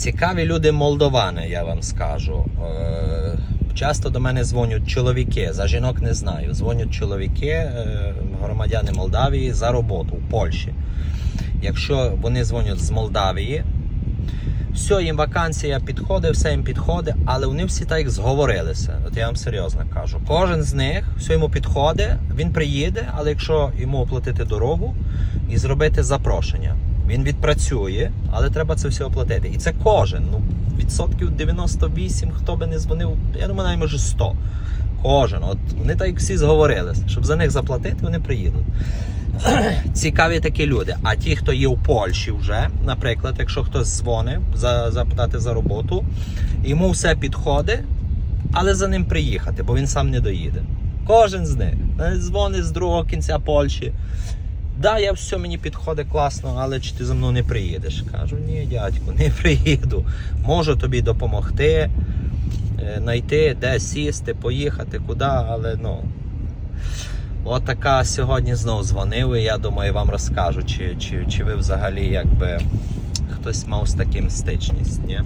Цікаві люди молдовани, я вам скажу. Е, Часто до мене дзвонять чоловіки, за жінок не знаю. Дзвонять чоловіки, е, громадяни Молдавії за роботу в Польщі. Якщо вони дзвонять з Молдавії, все, їм вакансія підходить, все їм підходить, але вони всі так зговорилися. От я вам серйозно кажу. Кожен з них все йому підходить, він приїде, але якщо йому оплатити дорогу і зробити запрошення, він відпрацює, але треба це все оплатити. І це кожен. Ну, відсотків 98, хто би не дзвонив, я думаю, навіть може 100. Кожен. От вони так всі зговорилися, щоб за них заплатити, вони приїдуть цікаві такі люди. А ті, хто є у Польщі вже, наприклад, якщо хтось дзвонить за, запитати за роботу, йому все підходить, але за ним приїхати, бо він сам не доїде. Кожен з них дзвонить з другого кінця Польщі. Да, я все мені підходить класно, але чи ти за мною не приїдеш? Кажу, ні, дядьку, не приїду. Можу тобі допомогти, е, знайти, де сісти, поїхати, куди, але ну. От така сьогодні знову дзвонив, і я думаю, вам розкажу, чи, чи, чи ви взагалі якби хтось мав з таким стичність, ні?